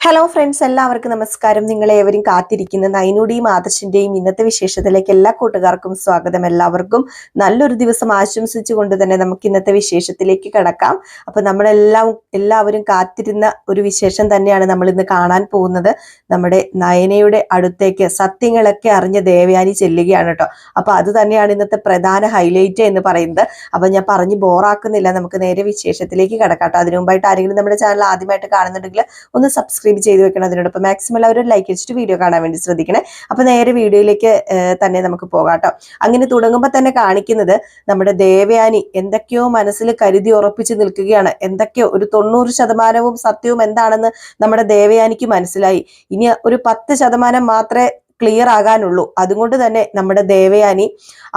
Hello friends എല്ലാവർക്കും നമസ്കാരം. നിങ്ങളെ ഏവരും കാത്തിരിക്കുന്ന. നൈനുടിയും ആദർശിന്റെയും ഇന്നത്തെ വിശേഷത്തിലേക്ക് എല്ലാ കൂട്ടുകാർക്കും സ്വാഗതം. എല്ലാവർക്കും നല്ലൊരു ദിവസം ആശംസിച്ചുകൊണ്ട് തന്നെ നമുക്ക് ഇന്നത്തെ വിശേഷത്തിലേക്ക് കിടക്കാം. അപ്പൊ നമ്മളെല്ലാം എല്ലാവരും കാത്തിരുന്ന ഒരു വിശേഷം തന്നെയാണ് നമ്മൾ ഇന്ന് കാണാൻ പോകുന്നത്. നമ്മുടെ നയനയുടെ അടുത്തേക്ക് സത്യങ്ങളൊക്കെ അറിഞ്ഞ ദേവയാനി ചെല്ലുകയാണ് കേട്ടോ. അപ്പൊ അത് തന്നെയാണ് ഇന്നത്തെ പ്രധാന ഹൈലൈറ്റ് എന്ന് പറയുന്നത്. അപ്പൊ ഞാൻ പറഞ്ഞ് ബോറാക്കുന്നില്ല. നമുക്ക് നേരെ വിശേഷത്തിലേക്ക് കിടക്കാം കേട്ടോ. അതിനു മുമ്പായിട്ട് ആരെങ്കിലും നമ്മുടെ ചാനൽ ആദ്യമായിട്ട് കാണുന്നുണ്ടെങ്കിൽ ഒന്ന് സബ്സ്ക്രൈബ് ചെയ്ത് വെക്കണം അതിനോടൊപ്പം മാക്സിമം എല്ലാവരും ലൈക്ക് വെച്ചിട്ട് വീഡിയോ കാണാൻ വേണ്ടി ശ്രദ്ധിക്കണേ. അപ്പൊ നേരെ വീഡിയോയിലേക്ക് തന്നെ നമുക്ക് പോകാം അങ്ങനെ തുടങ്ങുമ്പോൾ തന്നെ കാണിക്കുന്നത് നമ്മുടെ ദേവയാനി എന്തൊക്കെയോ മനസ്സിൽ കരുതി ഉറപ്പിച്ച് നിൽക്കുകയാണ്. എന്തൊക്കെയോ ഒരു തൊണ്ണൂറ് ശതമാനവും സത്യവും എന്താണെന്ന് നമ്മുടെ ദേവയാനിക്ക് മനസ്സിലായി. ഇനി ഒരു പത്ത് ശതമാനം മാത്രമേ ക്ലിയർ ആകാനുള്ളൂ. അതുകൊണ്ട് തന്നെ നമ്മുടെ ദേവയാനി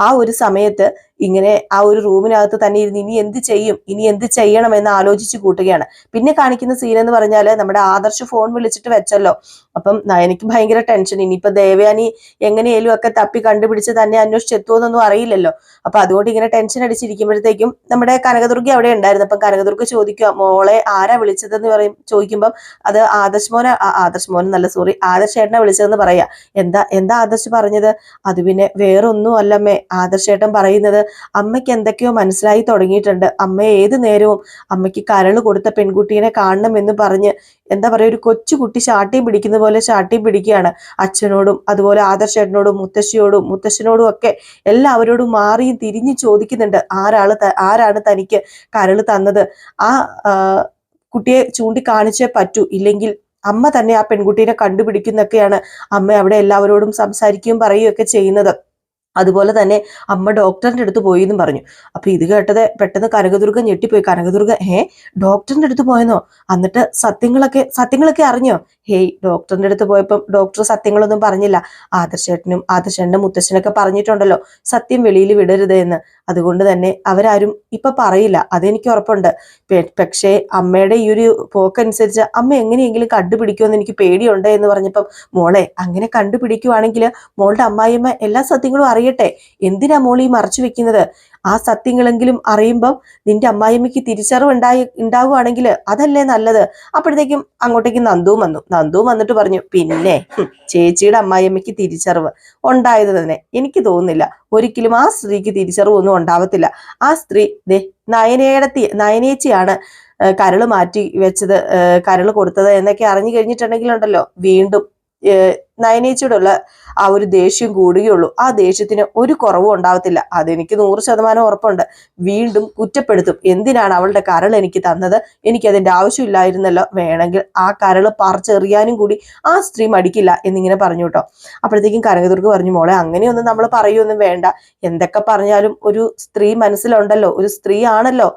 ആ ഒരു സമയത്ത് ഇങ്ങനെ ആ ഒരു റൂമിനകത്ത് തന്നെ ഇരുന്ന് ഇനി എന്ത് ചെയ്യും? ഇനി എന്ത് ചെയ്യണം എന്ന് ആലോചിച്ച് കൂട്ടുകയാണ്. പിന്നെ കാണിക്കുന്ന സീൻ എന്ന് പറഞ്ഞാൽ നമ്മുടെ ആദർശ് ഫോൺ വിളിച്ചിട്ട് വെച്ചല്ലോ. അപ്പം എനിക്ക് ഭയങ്കര ടെൻഷൻ ഇനിയിപ്പോ ദേവയാനി എങ്ങനെയാലും ഒക്കെ തപ്പി കണ്ടുപിടിച്ച് തന്നെ അന്വേഷിച്ചെത്തുമെന്നൊന്നും അറിയില്ലല്ലോ. അപ്പൊ അതുകൊണ്ട് ഇങ്ങനെ ടെൻഷൻ അടിച്ചിരിക്കുമ്പോഴത്തേക്കും നമ്മുടെ കനകദുർഗ അവിടെ ഉണ്ടായിരുന്നു. അപ്പം കനകദുർഗ ചോദിക്കുക മോളെ ആരാ വിളിച്ചതെന്ന് പറയും? ചോദിക്കുമ്പം അത് ആദർശ് മോനെ ആദർശ് മോൻ നല്ല സോറി ആദർശ് ഏട്ടനെ വിളിച്ചതെന്ന് പറയാ. എന്താ എന്താ ആദർശ് പറഞ്ഞത്? അത് പിന്നെ വേറൊന്നും അല്ലമ്മേ. ആദർശ് ഏട്ടൻ പറയുന്നത് അമ്മയ്ക്ക് എന്തൊക്കെയോ മനസ്സിലായി തുടങ്ങിയിട്ടുണ്ട്. അമ്മ ഏത് നേരവും അമ്മയ്ക്ക് കരൾ കൊടുത്ത പെൺകുട്ടീനെ കാണണം എന്ന് പറഞ്ഞ് എന്താ പറയാ ഒരു കൊച്ചു കുട്ടി പിടിക്കുന്ന പോലെ ചാട്ടിയും പിടിക്കുകയാണ്. അച്ഛനോടും അതുപോലെ ആദർശേട്ടനോടും മുത്തശ്ശിയോടും മുത്തശ്ശനോടും ഒക്കെ എല്ലാവരോടും മാറിയും തിരിഞ്ഞു ചോദിക്കുന്നുണ്ട് ആരാൾ ആരാണ് തനിക്ക് കരൾ തന്നത്? ആ, കുട്ടിയെ ചൂണ്ടിക്കാണിച്ചേ പറ്റൂ. ഇല്ലെങ്കിൽ അമ്മ തന്നെ ആ പെൺകുട്ടീനെ കണ്ടുപിടിക്കുന്നൊക്കെയാണ് അമ്മ അവിടെ എല്ലാവരോടും സംസാരിക്കുകയും പറയുകയൊക്കെ ചെയ്യുന്നത്. അതുപോലെ തന്നെ അമ്മ ഡോക്ടറിന്റെ അടുത്ത് പോയി എന്നും പറഞ്ഞു. അപ്പൊ ഇത് കേട്ടത് പെട്ടെന്ന് കനകദുർഗ ഞെട്ടിപ്പോയി. കനകദുർഗ ഹേ ഡോക്ടറിന്റെ അടുത്ത് പോയെന്നോ? എന്നിട്ട് സത്യങ്ങളൊക്കെ സത്യങ്ങളൊക്കെ അറിഞ്ഞോ? ഹേയ് ഡോക്ടറിന്റെ അടുത്ത് പോയപ്പം ഡോക്ടർ സത്യങ്ങളൊന്നും പറഞ്ഞില്ല. ആദർശേട്ടനും ആദർശേട്ടന്റെ മുത്തശ്ശനൊക്കെ പറഞ്ഞിട്ടുണ്ടല്ലോ. സത്യം വെളിയിൽ വിടരുത് എന്ന്. അതുകൊണ്ട് തന്നെ അവരാരും ഇപ്പൊ പറയില്ല. അതെനിക്ക് ഉറപ്പുണ്ട്. പക്ഷേ അമ്മയുടെ ഈ ഒരു പോക്കനുസരിച്ച് അമ്മ എങ്ങനെയെങ്കിലും കണ്ടുപിടിക്കുമെന്ന് എനിക്ക് പേടിയുണ്ട് എന്ന് പറഞ്ഞപ്പം മോളെ അങ്ങനെ കണ്ടുപിടിക്കുവാണെങ്കിൽ മോളുടെ അമ്മായിയമ്മ എല്ലാ സത്യങ്ങളും അറിയട്ടെ എന്തിനാ മോളി മറച്ചു വെക്കുന്നത്? ആ സത്യങ്ങളെങ്കിലും അറിയുമ്പം നിന്റെ അമ്മായിമ്മയ്ക്ക് തിരിച്ചറിവ് ഉണ്ടായി ഉണ്ടാവുകയാണെങ്കിൽ അതല്ലേ നല്ലത്? അപ്പോഴത്തേക്കും അങ്ങോട്ടേക്ക് നന്ദുവും വന്നു. നന്ദുവും വന്നിട്ട് പറഞ്ഞു പിന്നെ ചേച്ചിയുടെ അമ്മായിയമ്മയ്ക്ക് തിരിച്ചറിവ് ഉണ്ടായത് തന്നെ എനിക്ക് തോന്നുന്നില്ല. ഒരിക്കലും ആ സ്ത്രീക്ക് തിരിച്ചറിവ് ഒന്നും ഉണ്ടാവത്തില്ല. ആ സ്ത്രീ ദേ നയനേടത്തി നയനേച്ചിയാണ് കരൾ മാറ്റി വെച്ചത് കരൾ കൊടുത്തത് എന്നൊക്കെ അറിഞ്ഞു കഴിഞ്ഞിട്ടുണ്ടെങ്കിലുണ്ടല്ലോ. വീണ്ടും നയനേച്ചിയോടുള്ള ആ ഒരു ദേഷ്യം കൂടുകയുള്ളൂ. ആ ദേഷ്യത്തിന് ഒരു കുറവും ഉണ്ടാവത്തില്ല അതെനിക്ക് നൂറ് ശതമാനം ഉറപ്പുണ്ട്. വീണ്ടും കുറ്റപ്പെടുത്തും. എന്തിനാണ് അവളുടെ കരൾ എനിക്ക് തന്നത്? എനിക്ക് അതിന്റെ ആവശ്യമില്ലായിരുന്നല്ലോ. വേണമെങ്കിൽ ആ കരൾ പറിച്ചെറിയാനും കൂടി ആ സ്ത്രീ മടിക്കില്ല എന്നിങ്ങനെ പറഞ്ഞു കേട്ടോ. അപ്പോഴത്തേക്കും കനകദുർഗ് പറഞ്ഞു മോളെ അങ്ങനെയൊന്നും നമ്മൾ പറയുമൊന്നും വേണ്ട. എന്തൊക്കെ പറഞ്ഞാലും ഒരു സ്ത്രീ മനസ്സിലുണ്ടല്ലോ. ഒരു സ്ത്രീ ആണല്ലോ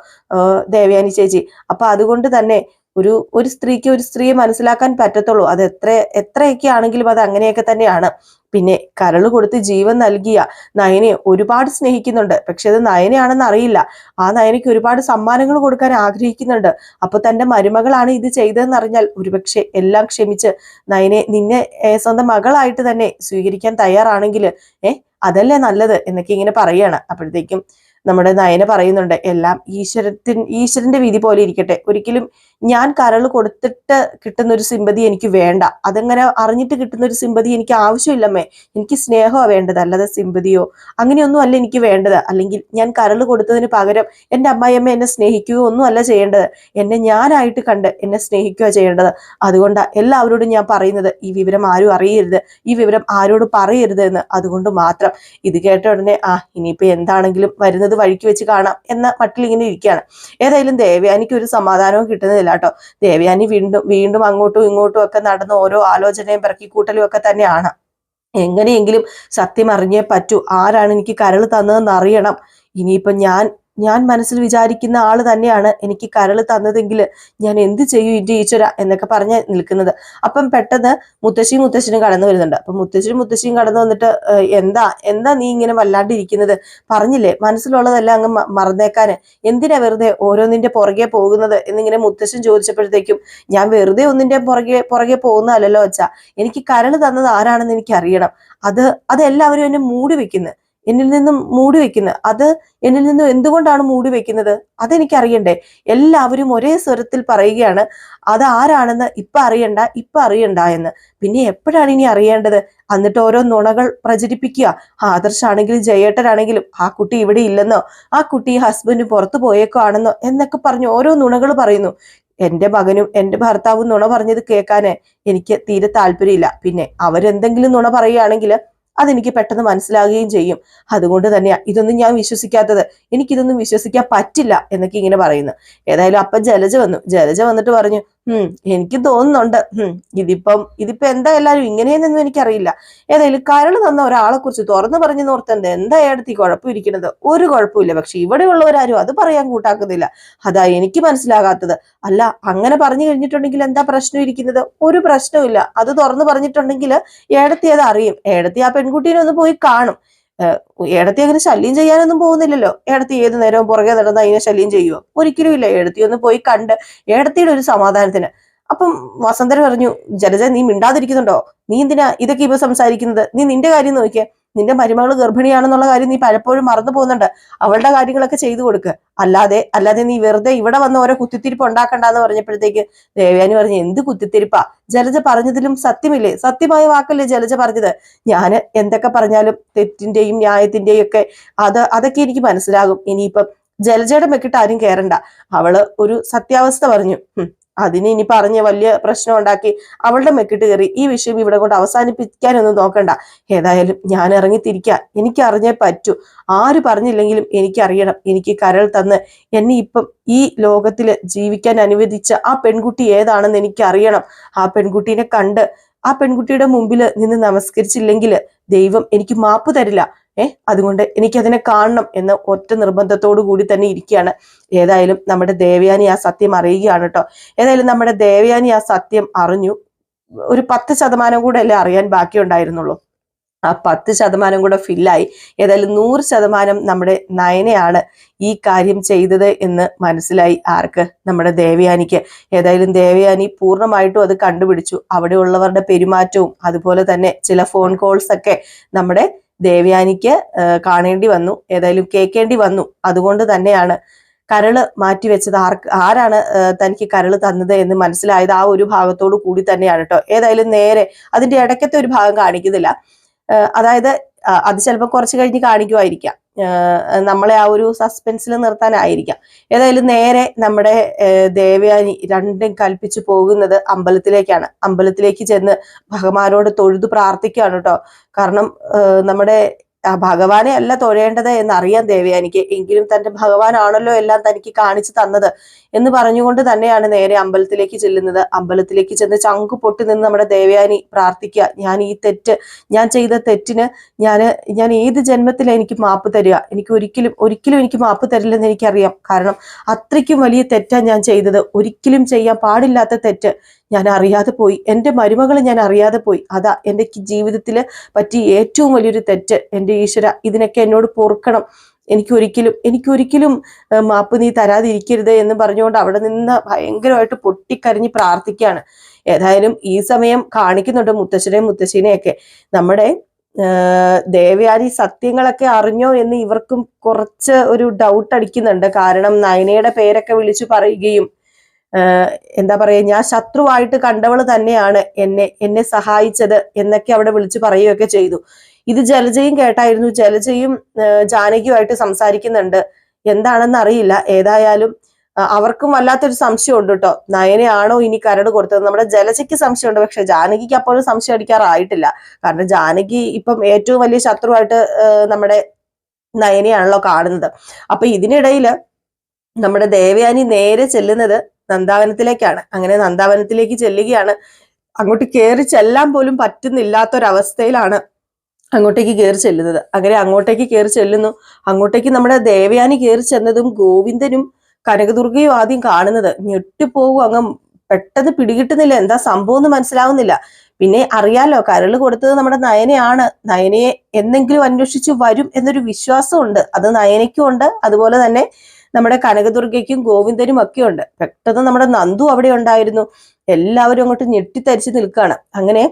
ദേവയാനി ചേച്ചി. അപ്പൊ അതുകൊണ്ട് തന്നെ ഒരു ഒരു സ്ത്രീക്ക് ഒരു സ്ത്രീയെ മനസ്സിലാക്കാൻ പറ്റത്തുള്ളൂ. അത് എത്ര എത്രയൊക്കെ ആണെങ്കിലും അത് അങ്ങനെയൊക്കെ തന്നെയാണ്. പിന്നെ കരൾ കൊടുത്ത് ജീവൻ നൽകിയ നയനെ ഒരുപാട് സ്നേഹിക്കുന്നുണ്ട്. പക്ഷെ അത് നയനയാണെന്ന് അറിയില്ല. ആ നയനയ്ക്ക് ഒരുപാട് സമ്മാനങ്ങൾ കൊടുക്കാൻ ആഗ്രഹിക്കുന്നുണ്ട്. അപ്പൊ തന്റെ മരുമകളാണ് ഇത് ചെയ്തതെന്ന് അറിഞ്ഞാൽ ഒരുപക്ഷെ എല്ലാം ക്ഷമിച്ച് നയനെ നിന്നെ സ്വന്തം മകളായിട്ട് തന്നെ സ്വീകരിക്കാൻ തയ്യാറാണെങ്കിൽ ഏഹ് അതല്ലേ നല്ലത് എന്നൊക്കെ ഇങ്ങനെ പറയാണ്. അപ്പോഴത്തേക്കും നമ്മുടെ നയന പറയുന്നുണ്ട് എല്ലാം ഈശ്വരത്തിൻ ഈശ്വരന്റെ വിധി പോലെ ഇരിക്കട്ടെ. ഒരിക്കലും ഞാൻ കരൾ കൊടുത്തിട്ട് കിട്ടുന്ന ഒരു സിമ്പതി എനിക്ക് വേണ്ട. അതങ്ങനെ അറിഞ്ഞിട്ട് കിട്ടുന്ന ഒരു സിമ്പതി എനിക്ക് ആവശ്യമില്ലമ്മേ. എനിക്ക് സ്നേഹമാണ് വേണ്ടത്. അല്ലാതെ സിമ്പതിയോ അങ്ങനെയൊന്നും അല്ല എനിക്ക് വേണ്ടത്. അല്ലെങ്കിൽ ഞാൻ കരൾ കൊടുത്തതിന് പകരം എന്റെ അമ്മായിയമ്മ എന്നെ സ്നേഹിക്കുകയോ ഒന്നും അല്ല ചെയ്യേണ്ടത്. എന്നെ ഞാനായിട്ട് കണ്ട് എന്നെ സ്നേഹിക്കുക ചെയ്യേണ്ടത്. അതുകൊണ്ടാണ് എല്ലാവരോടും ഞാൻ പറയുന്നത് ഈ വിവരം ആരും അറിയരുത്. ഈ വിവരം ആരോട് പറയരുത് എന്ന്. അതുകൊണ്ട് മാത്രം ഇത് കേട്ട ഉടനെ ആ ഇനിയിപ്പോൾ എന്താണെങ്കിലും വരുന്നത് വഴിക്ക് വെച്ച് കാണാം എന്ന മട്ടിൽ ഇങ്ങനെ ഇരിക്കുകയാണ്. ഏതായാലും ദേവയാനിക്ക് ഒരു സമാധാനവും കിട്ടുന്നില്ല കേട്ടോ. ദേവയാനി വീണ്ടും വീണ്ടും അങ്ങോട്ടും ഇങ്ങോട്ടും ഒക്കെ നടന്ന് ഓരോ ആലോചനയും പിറക്കിക്കൂട്ടലും ഒക്കെ തന്നെയാണ്. എങ്ങനെയെങ്കിലും സത്യം അറിഞ്ഞേ പറ്റൂ. ആരാണ് എനിക്ക് കരൾ തന്നതെന്ന് അറിയണം. ഇനിയിപ്പൊ ഞാൻ ഞാൻ മനസ്സിൽ വിചാരിക്കുന്ന ആൾ തന്നെയാണ് എനിക്ക് കരൾ തന്നതെങ്കിൽ ഞാൻ എന്ത് ചെയ്യും ഇന്റെ ഈശ്വര എന്നൊക്കെ പറഞ്ഞ് നിൽക്കുന്നത്. അപ്പം പെട്ടെന്ന് മുത്തശ്ശിയും മുത്തശ്ശനും കടന്നു വരുന്നുണ്ട്. അപ്പൊ മുത്തശ്ശനും മുത്തശ്ശിയും കടന്നു വന്നിട്ട് എന്താ എന്താ നീ ഇങ്ങനെ വല്ലാണ്ടിരിക്കുന്നത്? പറഞ്ഞില്ലേ മനസ്സിലുള്ളതെല്ലാം അങ്ങ് മറന്നേക്കാന്. എന്തിനാ വെറുതെ ഓരോന്നിന്റെ പുറകെ പോകുന്നത് എന്നിങ്ങനെ മുത്തശ്ശൻ ചോദിച്ചപ്പോഴത്തേക്കും ഞാൻ വെറുതെ ഒന്നിന്റെ പുറകെ പുറകെ പോകുന്നതല്ലല്ലോ വച്ചാ എനിക്ക് കരൾ തന്നത് ആരാണെന്ന് എനിക്ക് അറിയണം അത് അതെല്ലാവരും എന്നെ മൂടി വെക്കുന്നു. എന്നിൽ നിന്നും മൂടി വെക്കുന്നത് അത് എന്നിൽ നിന്നും എന്തുകൊണ്ടാണ് മൂടി വെക്കുന്നത്? അതെനിക്ക് അറിയണ്ടേ എല്ലാവരും ഒരേ സ്വരത്തിൽ പറയുകയാണ് അത് ആരാണെന്ന് ഇപ്പൊ അറിയണ്ട ഇപ്പൊ അറിയണ്ട എന്ന്. പിന്നെ എപ്പോഴാണ് ഇനി അറിയേണ്ടത്? എന്നിട്ട് ഓരോ നുണകൾ പ്രചരിപ്പിക്കുക. ആദർശാണെങ്കിലും ജയേട്ടനാണെങ്കിലും ആ കുട്ടി ഇവിടെ ഇല്ലെന്നോ? ആ കുട്ടി ഹസ്ബൻഡ് പുറത്തു പോയേക്കോ ആണെന്നോ? എന്നൊക്കെ പറഞ്ഞ് ഓരോ നുണകൾ പറയുന്നു. എന്റെ മകനും എന്റെ ഭർത്താവും നുണ പറഞ്ഞത് കേൾക്കാന് എനിക്ക് തീരെ താല്പര്യമില്ല. പിന്നെ അവരെന്തെങ്കിലും നുണ പറയുകയാണെങ്കിൽ അതെനിക്ക് പെട്ടെന്ന് മനസ്സിലാകുകയും ചെയ്യും. അതുകൊണ്ട് തന്നെയാ ഇതൊന്നും ഞാൻ വിശ്വസിക്കാത്തത്. എനിക്കിതൊന്നും വിശ്വസിക്കാൻ പറ്റില്ല എന്നൊക്കെ ഇങ്ങനെ പറയുന്നു. ഏതായാലും അപ്പം ജലജ വന്നു. ജലജ വന്നിട്ട് പറഞ്ഞു ഉം എനിക്ക് തോന്നുന്നുണ്ട്. ഉം ഇതിപ്പം ഇതിപ്പോ എന്താ എല്ലാരും ഇങ്ങനെയെന്നൊന്നും എനിക്കറിയില്ല. ഏതായാലും കരൾ തന്ന ഒരാളെ കുറിച്ച് തുറന്നു പറഞ്ഞു നോർത്തണ്ട്. എന്താ ഏടത്തി കുഴപ്പമിരിക്കുന്നത് ഒരു കുഴപ്പമില്ല പക്ഷെ ഇവിടെയുള്ളവരാരും അത് പറയാൻ കൂട്ടാക്കുന്നില്ല. അതാ എനിക്ക് മനസ്സിലാകാത്തത്. അല്ല അങ്ങനെ പറഞ്ഞു കഴിഞ്ഞിട്ടുണ്ടെങ്കിൽ എന്താ പ്രശ്നം ഇരിക്കുന്നത് ഒരു പ്രശ്നവും അത് തുറന്നു പറഞ്ഞിട്ടുണ്ടെങ്കിൽ ഏടത്തി അത് അറിയും. ഏടത്തി ആ പെൺകുട്ടീനെ ഒന്ന് പോയി കാണും. ഏടത്തി അങ്ങനെ ശല്യം ചെയ്യാനൊന്നും പോകുന്നില്ലല്ലോ. ഏടത്തി ഏത് നേരവും പുറകെ നടന്ന് അതിനെ ശല്യം ചെയ്യുമോ ഒരിക്കലും ഇല്ല. ഏടത്തി ഒന്ന് പോയി കണ്ട് ഏടത്തിയുടെ ഒരു സമാധാനത്തിന്. അപ്പം വസന്തൻ പറഞ്ഞു ജലജ നീ മിണ്ടാതിരിക്കുന്നുണ്ടോ? നീ എന്തിനാ ഇതൊക്കെ ഇപ്പൊ സംസാരിക്കുന്നത്? നീ നിന്റെ കാര്യം നോക്കിയേ. നിന്റെ മരുമകൾ ഗർഭിണിയാണെന്നുള്ള കാര്യം നീ പലപ്പോഴും മറന്നു പോകുന്നുണ്ട്. അവളുടെ കാര്യങ്ങളൊക്കെ ചെയ്തു കൊടുക്കുക അല്ലാതെ അല്ലാതെ നീ വെറുതെ ഇവിടെ വന്ന ഓരോ കുത്തിത്തിരിപ്പ് ഉണ്ടാക്കണ്ടെന്ന് പറഞ്ഞപ്പോഴത്തേക്ക് ദേവയാനി പറഞ്ഞു എന്ത് കുത്തിത്തിരിപ്പാ? ജലജ പറഞ്ഞതിലും സത്യമില്ലേ? സത്യമായ വാക്കല്ലേ ജലജ പറഞ്ഞത്? ഞാൻ എന്തൊക്കെ പറഞ്ഞാലും തെറ്റിന്റെയും ന്യായത്തിന്റെയും ഒക്കെ അത് അതൊക്കെ എനിക്ക് മനസ്സിലാകും. ഇനിയിപ്പം ജലജയുടെ മെക്കിട്ട് ആരും കയറണ്ട അവൾ ഒരു സത്യാവസ്ഥ പറഞ്ഞു. അതിന് ഇനി പറഞ്ഞ് വലിയ പ്രശ്നം ഉണ്ടാക്കി അവളുടെ മെക്കിട്ട് കയറി ഈ വിഷയം ഇവിടെ കൊണ്ട് അവസാനിപ്പിക്കാനൊന്നും നോക്കണ്ട. ഏതായാലും ഞാൻ ഇറങ്ങി തിരിക്കാം. എനിക്ക് അറിഞ്ഞേ പറ്റൂ. ആര് പറഞ്ഞില്ലെങ്കിലും എനിക്കറിയണം എനിക്ക് കരൾ തന്ന് എന്നെ ഇപ്പം ഈ ലോകത്തിൽ ജീവിക്കാൻ അനുവദിച്ച ആ പെൺകുട്ടി ഏതാണെന്ന് എനിക്ക് അറിയണം. ആ പെൺകുട്ടീനെ കണ്ട് ആ പെൺകുട്ടിയുടെ മുമ്പിൽ നിന്ന് നമസ്കരിച്ചില്ലെങ്കിൽ ദൈവം എനിക്ക് മാപ്പ് തരില്ല. ഏഹ് അതുകൊണ്ട് എനിക്കതിനെ കാണണം എന്ന ഒറ്റ നിർബന്ധത്തോടു കൂടി തന്നെ ഇരിക്കുകയാണ്. ഏതായാലും നമ്മുടെ ദേവയാനി ആ സത്യം അറിയുകയാണ് കേട്ടോ. ഏതായാലും നമ്മുടെ ദേവയാനി ആ സത്യം അറിഞ്ഞു. ഒരു പത്ത് ശതമാനം കൂടെ അല്ലേ അറിയാൻ ബാക്കിയുണ്ടായിരുന്നുള്ളൂ. ആ പത്ത് ശതമാനം കൂടെ ഫില്ലായി. ഏതായാലും നൂറ് ശതമാനം നമ്മുടെ നയനയാണ് ഈ കാര്യം ചെയ്തത് എന്ന് മനസ്സിലായി ആർക്ക്? നമ്മുടെ ദേവയാനിക്ക്. ഏതായാലും ദേവയാനി പൂർണമായിട്ടും അത് കണ്ടുപിടിച്ചു. അവിടെയുള്ളവരുടെ പെരുമാറ്റവും അതുപോലെ തന്നെ ചില ഫോൺ കോൾസ് ഒക്കെ നമ്മുടെ ദേവയാനിക്ക് കാണേണ്ടി വന്നു. ഏതായാലും കേൾക്കേണ്ടി വന്നു. അതുകൊണ്ട് തന്നെയാണ് കരൾ മാറ്റിവെച്ചത്. ആർക്ക് ആരാണ് തനിക്ക് കരൾ തന്നത് എന്ന് മനസ്സിലായത് ആ ഒരു ഭാഗത്തോടു കൂടി തന്നെയാണ് കേട്ടോ. ഏതായാലും നേരെ അതിന്റെ ഇടയ്ക്കത്തെ ഒരു ഭാഗം കാണിക്കുന്നില്ല. അതായത് അത് ചിലപ്പോൾ കുറച്ച് കഴിഞ്ഞ് കാണിക്കുമായിരിക്കാം നമ്മളെ ആ ഒരു സസ്പെൻസിൽ നിർത്താനായിരിക്കാം. ഏതായാലും നേരെ നമ്മുടെ ദേവയാനി രണ്ടും കൽപ്പിച്ചു പോകുന്നത് അമ്പലത്തിലേക്കാണ്. അമ്പലത്തിലേക്ക് ചെന്ന് ഭഗവാനോട് തൊഴുതു പ്രാർത്ഥിക്കുകയാണ് കേട്ടോ കാരണം നമ്മുടെ ഭഗവാനെ അല്ല തൊഴേണ്ടത് എന്നറിയാം ദേവയാനിക്ക് എങ്കിലും തന്റെ ഭഗവാനാണല്ലോ എല്ലാം തനിക്ക് കാണിച്ചു തന്നത് എന്ന് പറഞ്ഞുകൊണ്ട് തന്നെയാണ് നേരെ അമ്പലത്തിലേക്ക് ചെല്ലുന്നത്. അമ്പലത്തിലേക്ക് ചെന്ന് ചങ്ക് പൊട്ടി നിന്ന് നമ്മുടെ ദേവയാനി പ്രാർത്ഥിക്കുക. ഞാൻ ഈ തെറ്റ് ഞാൻ ചെയ്ത തെറ്റിന് ഞാൻ ഞാൻ ഏത് ജന്മത്തിലും എനിക്ക് മാപ്പ് തരിക? എനിക്ക് ഒരിക്കലും ഒരിക്കലും എനിക്ക് മാപ്പ് തരില്ലെന്ന് എനിക്കറിയാം. കാരണം അത്രയ്ക്കും വലിയ തെറ്റാണ് ഞാൻ ചെയ്തത്. ഒരിക്കലും ചെയ്യാൻ പാടില്ലാത്ത തെറ്റ് ഞാൻ അറിയാതെ പോയി. എന്റെ മരുമകളെ ഞാൻ അറിയാതെ പോയി. അതാ എന്റെ ജീവിതത്തിൽ പറ്റിയ ഏറ്റവും വലിയൊരു തെറ്റ്. എന്റെ ഈശ്വര ഇതിനൊക്കെ എന്നോട് പൊറുക്കണം. എനിക്കൊരിക്കലും എനിക്കൊരിക്കലും മാപ്പ് നീ തരാതിരിക്കരുത് എന്ന് പറഞ്ഞുകൊണ്ട് അവിടെ നിന്ന് ഭയങ്കരമായിട്ട് പൊട്ടിക്കരഞ്ഞ് പ്രാർത്ഥിക്കുകയാണ്. ഏതായാലും ഈ സമയം കാണിക്കുന്നുണ്ട് മുത്തശ്ശനെയും മുത്തശ്ശീനെയൊക്കെ. നമ്മുടെ ദേവയാനി സത്യങ്ങളൊക്കെ അറിഞ്ഞോ എന്ന് ഇവർക്കും കുറച്ച് ഒരു ഡൗട്ട് അടിക്കുന്നുണ്ട്. കാരണം നയനയുടെ പേരൊക്കെ വിളിച്ചു പറയുകയും എന്താ പറയുക ഞാൻ ശത്രുവായിട്ട് കണ്ടവൾ തന്നെയാണ് എന്നെ എന്നെ സഹായിച്ചത് എന്നൊക്കെ അവിടെ വിളിച്ചു പറയുകയൊക്കെ ചെയ്തു. ഇത് ജലജയും കേട്ടായിരുന്നു. ജലജയും ജാനകിയുമായിട്ട് സംസാരിക്കുന്നുണ്ട്. എന്താണെന്ന് അറിയില്ല ഏതായാലും അവർക്കും വല്ലാത്തൊരു സംശയം ഉണ്ട് കേട്ടോ. നയനയാണോ ഇനി കരട് കൊടുത്തത്? നമ്മുടെ ജലജയ്ക്ക് സംശയമുണ്ട്. പക്ഷെ ജാനകിക്ക് അപ്പോഴും സംശയം അടിക്കാറായിട്ടില്ല. കാരണം ജാനകി ഇപ്പം ഏറ്റവും വലിയ ശത്രുവായിട്ട് നമ്മുടെ നയനയാണല്ലോ കാണുന്നത്. അപ്പൊ ഇതിനിടയിൽ നമ്മുടെ ദേവയാനി നേരെ ചെല്ലുന്നത് നന്ദാവനത്തിലേക്കാണ്. അങ്ങനെ നന്ദാവനത്തിലേക്ക് ചെല്ലുകയാണ്. അങ്ങോട്ട് കയറി ചെല്ലാൻ പോലും പറ്റുന്നില്ലാത്തൊരവസ്ഥയിലാണ് അങ്ങോട്ടേക്ക് കയറി ചെല്ലുന്നത്. അങ്ങനെ അങ്ങോട്ടേക്ക് കയറി ചെല്ലുന്നു. അങ്ങോട്ടേക്ക് നമ്മുടെ ദേവയാനി കയറി ചെന്നതും ഗോവിന്ദനും കനകദുർഗയും ആദ്യം കാണുന്നത്. ഞെട്ടിപ്പോകും അങ്ങ് പെട്ടെന്ന് പിടികിട്ടുന്നില്ല. എന്താ സംഭവം എന്ന് മനസ്സിലാവുന്നില്ല. പിന്നെ അറിയാലോ കരൾ കൊടുത്തത് നമ്മുടെ നയനയാണ്. നയനയെ എന്തെങ്കിലും അന്വേഷിച്ചു വരും എന്നൊരു വിശ്വാസമുണ്ട്. അത് നയനയ്ക്കും ഉണ്ട്. അതുപോലെ തന്നെ നമ്മുടെ കനകദുർഗയ്ക്കും ഗോവിന്ദനും ഒക്കെ ഉണ്ട്. പെട്ടെന്ന് നമ്മുടെ നന്ദു അവിടെ ഉണ്ടായിരുന്നു. എല്ലാവരും അങ്ങോട്ട് ഞെട്ടിത്തരിച്ച് നിൽക്കുകയാണ് അങ്ങനെ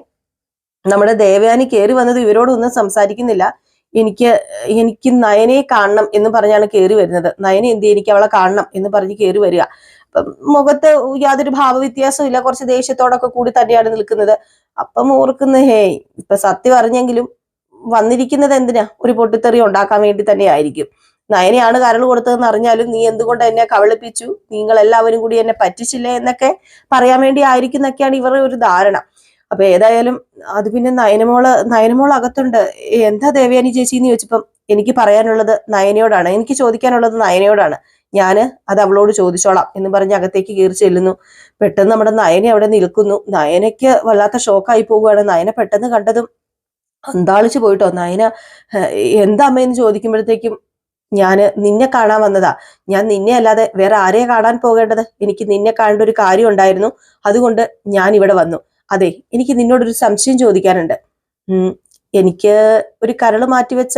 നമ്മുടെ ദേവയാനി കയറി വന്നത് ഇവരോടൊന്നും സംസാരിക്കുന്നില്ല. എനിക്ക് എനിക്ക് നയനെ കാണണം എന്ന് പറഞ്ഞാണ് കയറി വരുന്നത്. നയനെ എന്ത് എനിക്ക് അവളെ കാണണം എന്ന് പറഞ്ഞ് കയറി വരിക. മുഖത്ത് യാതൊരു ഭാവവ്യത്യാസവും ഇല്ല. കുറച്ച് ദേഷ്യത്തോടൊക്കെ കൂടി തന്നെയാണ് നിൽക്കുന്നത്. അപ്പം ഓർക്കുന്ന ഹേ ഇപ്പൊ സത്യം അറിഞ്ഞെങ്കിലും വന്നിരിക്കുന്നത് എന്തിനാ? ഒരു പൊട്ടിത്തെറി ഉണ്ടാക്കാൻ വേണ്ടി തന്നെ ആയിരിക്കും നയനെയാണ് കരൾ കൊടുത്തതെന്ന് അറിഞ്ഞാലും നീ എന്തുകൊണ്ട് എന്നെ കവളിപ്പിച്ചു നിങ്ങൾ എല്ലാവരും കൂടി എന്നെ പറ്റിച്ചില്ലേ എന്നൊക്കെ പറയാൻ വേണ്ടി ആയിരിക്കും എന്നൊക്കെയാണ് ഇവരുടെ ഒരു ധാരണ. അപ്പൊ ഏതായാലും അത് പിന്നെ നയനമോൾ നയനമോൾ അകത്തുണ്ട്. എന്താ ദേവയാനി ചേച്ചി എന്ന് ചോദിച്ചപ്പം എനിക്ക് പറയാനുള്ളത് നയനയോടാണ്. എനിക്ക് ചോദിക്കാനുള്ളത് നയനയോടാണ്. ഞാൻ അത് അവളോട് ചോദിച്ചോളാം എന്ന് പറഞ്ഞ് അകത്തേക്ക് കയറി ചെല്ലുന്നു. പെട്ടെന്ന് നമ്മുടെ നയനെ അവിടെ നിൽക്കുന്നു. നയനയ്ക്ക് വല്ലാത്ത ഷോക്കായി പോവുകയാണ്. നയനെ പെട്ടെന്ന് കണ്ടതും അന്താളിച്ചു പോയിട്ടോ. നയന എന്താ അമ്മയെന്ന് ചോദിക്കുമ്പോഴത്തേക്കും ഞാൻ നിന്നെ കാണാൻ വന്നതാ. ഞാൻ നിന്നെ അല്ലാതെ വേറെ ആരെയാ കാണാൻ പോകേണ്ടത്? എനിക്ക് നിന്നെ കാണേണ്ട ഒരു കാര്യം ഉണ്ടായിരുന്നു. അതുകൊണ്ട് ഞാൻ ഇവിടെ വന്നു. അതെ എനിക്ക് നിന്നോടൊരു സംശയം ചോദിക്കാനുണ്ട്. എനിക്ക് ഒരു കരൾ മാറ്റിവെച്ച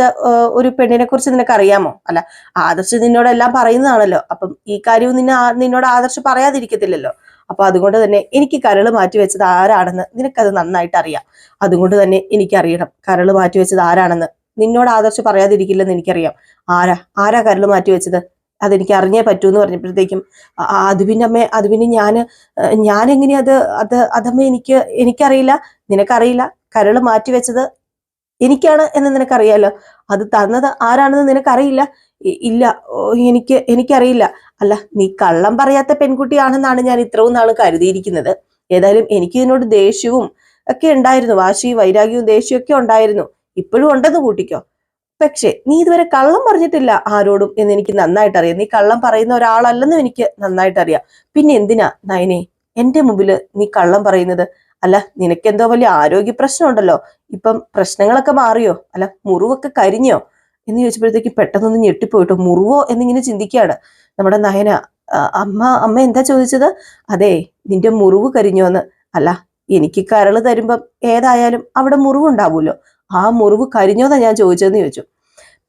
ഒരു പെണ്ണിനെ കുറിച്ച് നിനക്ക് അറിയാമോ അല്ല ആദർശ് നിന്നോടെല്ലാം പറയുന്നതാണല്ലോ. അപ്പം ഈ കാര്യവും നിന്നെ നിന്നോട് ആദർശ് പറയാതിരിക്കത്തില്ലല്ലോ. അപ്പൊ അതുകൊണ്ട് തന്നെ എനിക്ക് കരൾ മാറ്റിവെച്ചത് ആരാണെന്ന് നിനക്കത് നന്നായിട്ട് അറിയാം അതുകൊണ്ട് തന്നെ എനിക്കറിയണം കരൾ മാറ്റിവെച്ചത് ആരാണെന്ന്. നിന്നോട് ആദർശ് പറയാതിരിക്കില്ലെന്ന് എനിക്കറിയാം. ആരാ? ആരാ കരൾ മാറ്റിവെച്ചത് അതെനിക്ക് അറിഞ്ഞേ പറ്റൂ എന്ന് പറഞ്ഞപ്പോഴത്തേക്കും "ആ, ആ, അത് പിന്നെ അമ്മേ അത് പിന്നെ ഞാൻ എങ്ങനെയാ അത് അത് അതമ്മ എനിക്ക് എനിക്കറിയില്ല നിനക്കറിയില്ല കരൾ മാറ്റിവെച്ചത് എനിക്കാണ് എന്ന് നിനക്കറിയാലോ? അത് തന്നത് ആരാണെന്ന് നിനക്കറിയില്ല? ഇല്ല എനിക്ക് എനിക്കറിയില്ല. അല്ല നീ കള്ളം പറയാത്ത പെൺകുട്ടിയാണെന്നാണ് ഞാൻ ഇത്രയും നാൾ കരുതിയിരിക്കുന്നത്. ഏതായാലും എനിക്ക് ഇതിനോട് ദേഷ്യവും ഒക്കെ ഉണ്ടായിരുന്നു. വാശി വൈരാഗ്യവും ദേഷ്യവും ഒക്കെ ഉണ്ടായിരുന്നു. ഇപ്പോഴും ഉണ്ടെന്ന് കൂട്ടിക്കോ. പക്ഷേ നീ ഇതുവരെ കള്ളം പറഞ്ഞിട്ടില്ല ആരോടും എന്ന് എനിക്ക് നന്നായിട്ട് അറിയാം നീ കള്ളം പറയുന്ന ഒരാളല്ലെന്നും എനിക്ക് നന്നായിട്ട് അറിയാം പിന്നെ എന്തിനാ? നയനെ എന്റെ മുമ്പിൽ നീ കള്ളം പറയുന്നത്? അല്ല നിനക്കെന്തോ വലിയ ആരോഗ്യ പ്രശ്നമുണ്ടല്ലോ. ഇപ്പം പ്രശ്നങ്ങളൊക്കെ മാറിയോ? അല്ല മുറിവൊക്കെ കരിഞ്ഞോ? എന്ന് ചോദിച്ചപ്പോഴത്തേക്ക് പെട്ടെന്നൊന്ന് ഞെട്ടിപ്പോയിട്ടോ. മുറിവോ എന്നിങ്ങനെ ചിന്തിക്കുകയാണ്. നമ്മുടെ നയന അമ്മ അമ്മ എന്താ ചോദിച്ചത്? അതെ നിന്റെ മുറിവ് കരിഞ്ഞോന്ന്. അല്ല എനിക്ക് കരൾ തരുമ്പം ഏതായാലും അവിടെ മുറിവുണ്ടാവുമല്ലോ. ആ മുറിവ് കരിഞ്ഞോതാ ഞാൻ ചോദിച്ചതെന്ന് ചോദിച്ചു.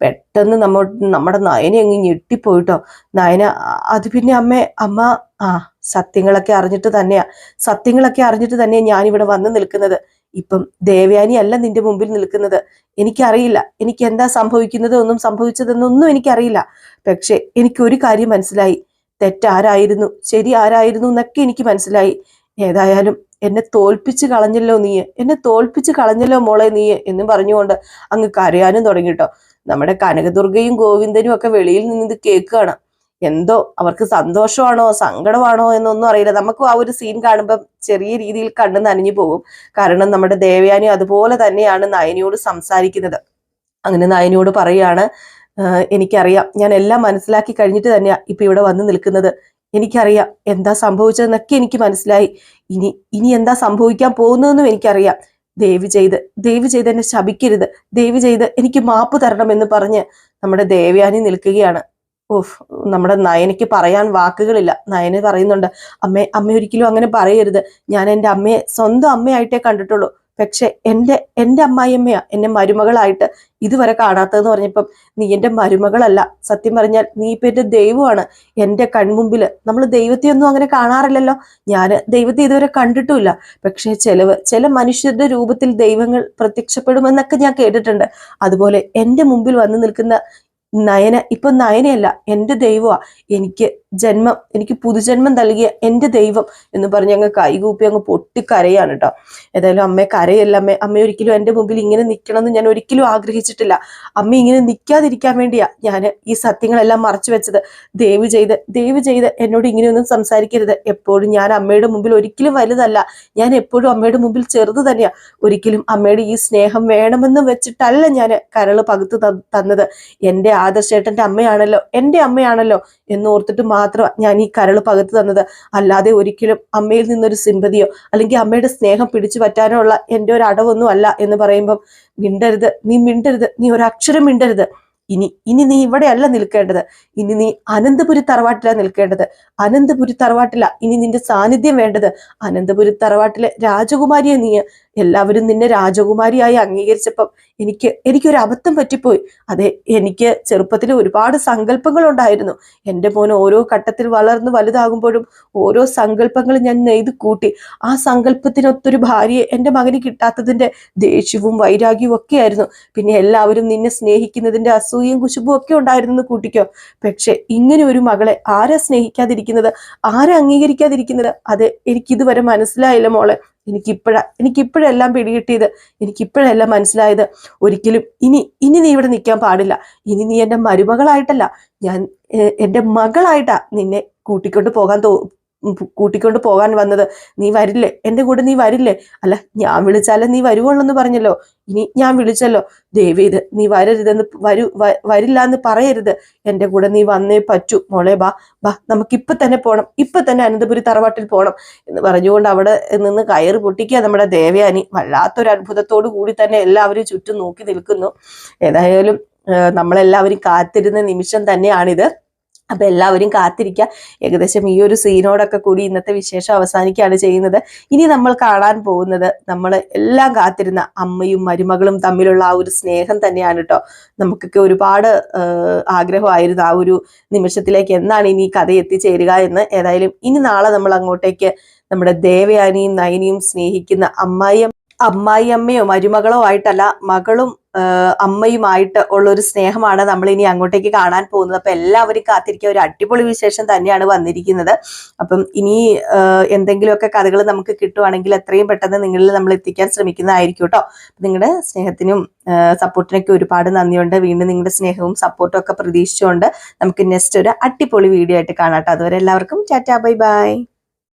പെട്ടെന്ന് നമ്മ നമ്മുടെ നയന അങ്ങ് ഞെട്ടിപ്പോയിട്ടോ. നയന "ആ, അത് പിന്നെ അമ്മ അമ്മ ആ സത്യങ്ങളൊക്കെ അറിഞ്ഞിട്ട് തന്നെയാ. സത്യങ്ങളൊക്കെ അറിഞ്ഞിട്ട് തന്നെയാ ഞാൻ ഇവിടെ വന്ന് നിൽക്കുന്നത്. ഇപ്പം ദേവയാനി അല്ല നിന്റെ മുമ്പിൽ നിൽക്കുന്നത്. എനിക്കറിയില്ല. എനിക്ക് എന്താ സംഭവിക്കുന്നത് ഒന്നും സംഭവിച്ചതെന്നൊന്നും എനിക്കറിയില്ല. പക്ഷെ എനിക്ക് ഒരു കാര്യം മനസ്സിലായി. തെറ്റാരായിരുന്നു ശരി ആരായിരുന്നു എന്നൊക്കെ എനിക്ക് മനസ്സിലായി. ഏതായാലും എന്നെ തോൽപ്പിച്ച് കളഞ്ഞല്ലോ നീ എന്നെ തോൽപ്പിച്ച് കളഞ്ഞല്ലോ മോളെ നീ എന്ന് പറഞ്ഞുകൊണ്ട് അങ്ങ് കരയാനും തുടങ്ങിട്ടോ. നമ്മുടെ കനകദുർഗയും ഗോവിന്ദനും ഒക്കെ വെളിയിൽ നിന്ന് കേൾക്കുകയാണ്. എന്തോ അവർക്ക് സന്തോഷമാണോ സങ്കടമാണോ എന്നൊന്നും അറിയില്ല. നമുക്ക് ആ ഒരു സീൻ കാണുമ്പോൾ ചെറിയ രീതിയിൽ കണ്ണ് നനഞ്ഞു പോകും. കാരണം നമ്മുടെ ദേവയാനി അതുപോലെ തന്നെയാണ് നയനിയോട് സംസാരിക്കുന്നത്. അങ്ങനെ നയനിയോട് പറയാണ് "ആഹ് എനിക്കറിയാം. ഞാൻ എല്ലാം മനസ്സിലാക്കി കഴിഞ്ഞിട്ട് തന്നെയാ ഇപ്പൊ ഇവിടെ വന്ന് നിൽക്കുന്നത്. എനിക്കറിയാം എന്താ സംഭവിച്ചതെന്നൊക്കെ എനിക്ക് മനസ്സിലായി. ഇനി ഇനി എന്താ സംഭവിക്കാൻ പോകുന്നതെന്നും എനിക്കറിയാം. ദയവ് ചെയ്ത് ദയവ് ചെയ്ത് എന്നെ ശപിക്കരുത്. ദയവ് ചെയ്ത് എനിക്ക് മാപ്പ് തരണം എന്ന് പറഞ്ഞ് നമ്മുടെ ദേവയാനി നിൽക്കുകയാണ്. ഓഫ് നമ്മുടെ നയനയ്ക്ക് പറയാൻ വാക്കുകളില്ല. നയന് പറയുന്നുണ്ട് അമ്മേ അമ്മ ഒരിക്കലും അങ്ങനെ പറയരുത്. ഞാൻ എന്റെ അമ്മയെ സ്വന്തം അമ്മയായിട്ടേ കണ്ടിട്ടുള്ളൂ. പക്ഷെ എന്റെ എന്റെ അമ്മായിയമ്മയാ എന്റെ മരുമകളായിട്ട് ഇതുവരെ കാണാത്തതെന്ന് പറഞ്ഞപ്പം നീ എന്റെ മരുമകളല്ല. സത്യം പറഞ്ഞാൽ നീ ഇപ്പം എന്റെ ദൈവമാണ്. എന്റെ കൺമുമ്പിൽ നമ്മൾ ദൈവത്തെ ഒന്നും അങ്ങനെ കാണാറില്ലല്ലോ. ഞാൻ ദൈവത്തെ ഇതുവരെ കണ്ടിട്ടുമില്ല. പക്ഷേ ചിലവ് ചില മനുഷ്യരുടെ രൂപത്തിൽ ദൈവങ്ങൾ പ്രത്യക്ഷപ്പെടുമെന്നൊക്കെ ഞാൻ കേട്ടിട്ടുണ്ട്. അതുപോലെ എന്റെ മുമ്പിൽ വന്നു നിൽക്കുന്ന നയന ഇപ്പം നയനയല്ല എന്റെ ദൈവമാണ് എനിക്ക് ജന്മം എനിക്ക് പുതുജന്മം നൽകിയ എന്റെ ദൈവം എന്ന് പറഞ്ഞ് അങ്ങ് കൈകൂപ്പി അങ്ങ് പൊട്ടിക്കരയാണ് കേട്ടോ ഏതായാലും അമ്മയെ കരയല്ല. അമ്മ അമ്മ ഒരിക്കലും എന്റെ മുമ്പിൽ ഇങ്ങനെ നിൽക്കണം എന്ന് ഞാൻ ഒരിക്കലും ആഗ്രഹിച്ചിട്ടില്ല. അമ്മ ഇങ്ങനെ നിൽക്കാതിരിക്കാൻ വേണ്ടിയാ ഞാൻ ഈ സത്യങ്ങളെല്ലാം മറച്ചു വെച്ചത്. ദയവ് ചെയ്ത് ദയവ് ചെയ്ത് എന്നോട് ഇങ്ങനെയൊന്നും സംസാരിക്കരുത്. എപ്പോഴും ഞാൻ അമ്മയുടെ മുമ്പിൽ ഒരിക്കലും വലുതല്ല. ഞാൻ എപ്പോഴും അമ്മയുടെ മുമ്പിൽ ചെറുത് തന്നെയാ. ഒരിക്കലും അമ്മയുടെ ഈ സ്നേഹം വേണമെന്ന് വെച്ചിട്ടല്ല ഞാൻ കരൾ പകുത്ത് തന്നത്. എന്റെ ആദർശേട്ടന്റെ അമ്മയാണല്ലോ എന്റെ അമ്മയാണല്ലോ എന്നോർത്തിട്ട് മാത്രമാണ് ഞാൻ ഈ കരൾ പകുത്ത് തന്നത്. അല്ലാതെ ഒരിക്കലും അമ്മയിൽ നിന്നൊരു സിമ്പതിയോ അല്ലെങ്കിൽ അമ്മയുടെ സ്നേഹം പിടിച്ചു പറ്റാനോ ഉള്ള എന്റെ ഒരു അടവൊന്നും അല്ല എന്ന് പറയുമ്പം മിണ്ടരുത് നീ മിണ്ടരുത് നീ ഒരക്ഷരം മിണ്ടരുത്. ഇനി ഇനി നീ ഇവിടെയല്ല നിൽക്കേണ്ടത്. ഇനി നീ അനന്തപുരി തറവാട്ടിലാണ് നിൽക്കേണ്ടത്. അനന്തപുരി തറവാട്ടില ഇനി നിന്റെ സാന്നിധ്യം വേണ്ടത്. അനന്തപുരി തറവാട്ടിലെ രാജകുമാരിയെ നീ എല്ലാവരും നിന്നെ രാജകുമാരിയായി അംഗീകരിച്ചപ്പം എനിക്ക് എനിക്കൊരു അബദ്ധം പറ്റിപ്പോയി. അതെ എനിക്ക് ചെറുപ്പത്തിൽ ഒരുപാട് സങ്കല്പങ്ങൾ ഉണ്ടായിരുന്നു എന്റെ മോൻ ഓരോ ഘട്ടത്തിൽ വളർന്ന് വലുതാകുമ്പോഴും ഓരോ സങ്കല്പങ്ങൾ ഞാൻ നെയ്ത് കൂട്ടി. ആ സങ്കല്പത്തിനൊത്തൊരു ഭാര്യയെ എന്റെ മകന് കിട്ടാത്തതിന്റെ ദേഷ്യവും വൈരാഗ്യവും ഒക്കെ ആയിരുന്നു പിന്നെ എല്ലാവരും നിന്നെ സ്നേഹിക്കുന്നതിന്റെ അസൂയയും കുശുബും ഒക്കെ ഉണ്ടായിരുന്നു കൂട്ടിക്കോ. പക്ഷെ ഇങ്ങനെ ഒരു മകളെ ആരാ സ്നേഹിക്കാതിരിക്കുന്നത്? ആരാ അംഗീകരിക്കാതിരിക്കുന്നത്? അതെ എനിക്കിതുവരെ മനസ്സിലായില്ല മോളെ. എനിക്കിപ്പോഴാ എനിക്കിപ്പോഴെല്ലാം പിടികിട്ടിയത്. എനിക്കിപ്പോഴെല്ലാം മനസ്സിലായത്. ഒരിക്കലും ഇനി ഇനി നീ ഇവിടെ നിൽക്കാൻ പാടില്ല. ഇനി നീ എന്റെ മരുമകളായിട്ടല്ല. ഞാൻ എന്റെ മകളായിട്ടാ നിന്നെ കൂട്ടിക്കൊണ്ട് പോകാൻ തോ കൂട്ടിക്കൊണ്ട് പോകാൻ വന്നത്. നീ വരില്ലേ? എന്റെ കൂടെ നീ വരില്ലേ? അല്ല ഞാൻ വിളിച്ചാലേ നീ വരുവുള്ളൂ എന്ന് പറഞ്ഞല്ലോ. ഇനി ഞാൻ വിളിച്ചല്ലോ. ദേവീത് നീ വരരുതെന്ന് വരൂ വരില്ല എന്ന് പറയരുത്. എന്റെ കൂടെ നീ വന്നേ പറ്റൂ. മോളെ ബാ ബാ നമുക്ക് ഇപ്പൊ തന്നെ പോണം. ഇപ്പൊ തന്നെ അനന്തപുരി തറവാട്ടിൽ പോകണം എന്ന് പറഞ്ഞുകൊണ്ട് അവിടെ നിന്ന് കയറ് പൊട്ടിക്കുക നമ്മുടെ ദേവയാനി വല്ലാത്തൊരു അത്ഭുതത്തോടു കൂടി തന്നെ എല്ലാവരും ചുറ്റും നോക്കി നിൽക്കുന്നു. ഏതായാലും നമ്മളെല്ലാവരും കാത്തിരുന്ന നിമിഷം തന്നെയാണിത്. അപ്പൊ എല്ലാവരും കാത്തിരിക്കുക ഏകദേശം ഈ ഒരു സീനോടൊക്കെ കൂടി ഇന്നത്തെ വിശേഷം അവസാനിക്കുകയാണ് ചെയ്യുന്നത്. ഇനി നമ്മൾ കാണാൻ പോകുന്നത് നമ്മൾ എല്ലാം കാത്തിരുന്ന അമ്മയും മരുമകളും തമ്മിലുള്ള ആ ഒരു സ്നേഹം തന്നെയാണ് കേട്ടോ നമുക്കൊക്കെ ഒരുപാട് ആഗ്രഹമായിരുന്നു ആ ഒരു നിമിഷത്തിലേക്ക് എന്നാണ് ഇനി കഥ എത്തിച്ചേരുക എന്ന്. ഏതായാലും ഇനി നാളെ നമ്മൾ അങ്ങോട്ടേക്ക് നമ്മുടെ ദേവയാനിയും നയനിയും സ്നേഹിക്കുന്ന അമ്മായി അമ്മായി അമ്മയോ മരുമകളോ ആയിട്ടല്ല മകളും അമ്മയുമായിട്ട് ഉള്ള ഒരു സ്നേഹമാണ് നമ്മൾ ഇനി അങ്ങോട്ടേക്ക് കാണാൻ പോകുന്നത്. അപ്പൊ എല്ലാവരും കാത്തിരിക്കുക ഒരു അടിപൊളി വിശേഷം തന്നെയാണ് വന്നിരിക്കുന്നത്. അപ്പം ഇനി എന്തെങ്കിലുമൊക്കെ കഥകൾ നമുക്ക് കിട്ടുവാണെങ്കിൽ എത്രയും പെട്ടെന്ന് നിങ്ങളിൽ നമ്മൾ എത്തിക്കാൻ ശ്രമിക്കുന്നതായിരിക്കും കേട്ടോ. നിങ്ങളുടെ സ്നേഹത്തിനും സപ്പോർട്ടിനൊക്കെ ഒരുപാട് നന്ദിയുണ്ട്. വീണ്ടും നിങ്ങളുടെ സ്നേഹവും സപ്പോർട്ടും ഒക്കെ പ്രതീക്ഷിച്ചുകൊണ്ട് നമുക്ക് നെക്സ്റ്റ് ഒരു അടിപൊളി വീഡിയോ ആയിട്ട് കാണാം അതുവരെ എല്ലാവർക്കും ചാറ്റാ ബൈ ബൈ.